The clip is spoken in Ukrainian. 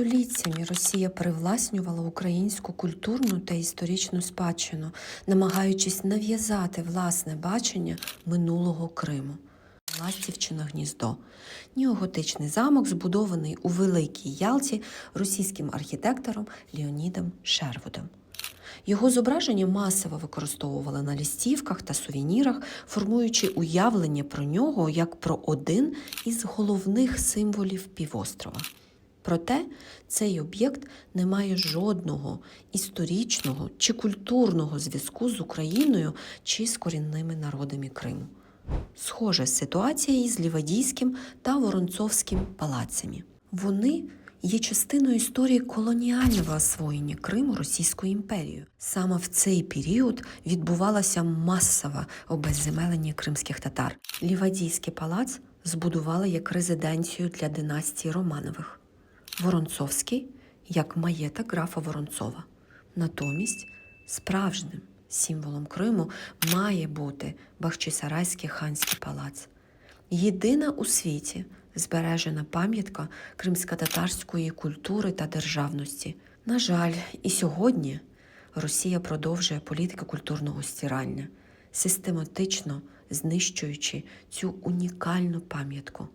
Століттями Росія привласнювала українську культурну та історичну спадщину, намагаючись нав'язати власне бачення минулого Криму. Ластівчине гніздо. Неоготичний замок, збудований у Великій Ялті російським архітектором Леонідом Шервудом. Його зображення масово використовували на листівках та сувенірах, формуючи уявлення про нього як про один із головних символів півострова. Проте цей об'єкт не має жодного історичного чи культурного зв'язку з Україною чи з корінними народами Криму. Схожа ситуація із Лівадійським та Воронцовським палацями. Вони є частиною історії колоніального освоєння Криму Російською імперією. Саме в цей період відбувалося масове обезземелення кримських татар. Лівадійський палац збудували як резиденцію для династії Романових. Воронцовський як маєток графа Воронцова. Натомість справжнім символом Криму має бути Бахчисарайський ханський палац. Єдина у світі збережена пам'ятка кримсько-татарської культури та державності. На жаль, і сьогодні Росія продовжує політику культурного стирання, систематично знищуючи цю унікальну пам'ятку.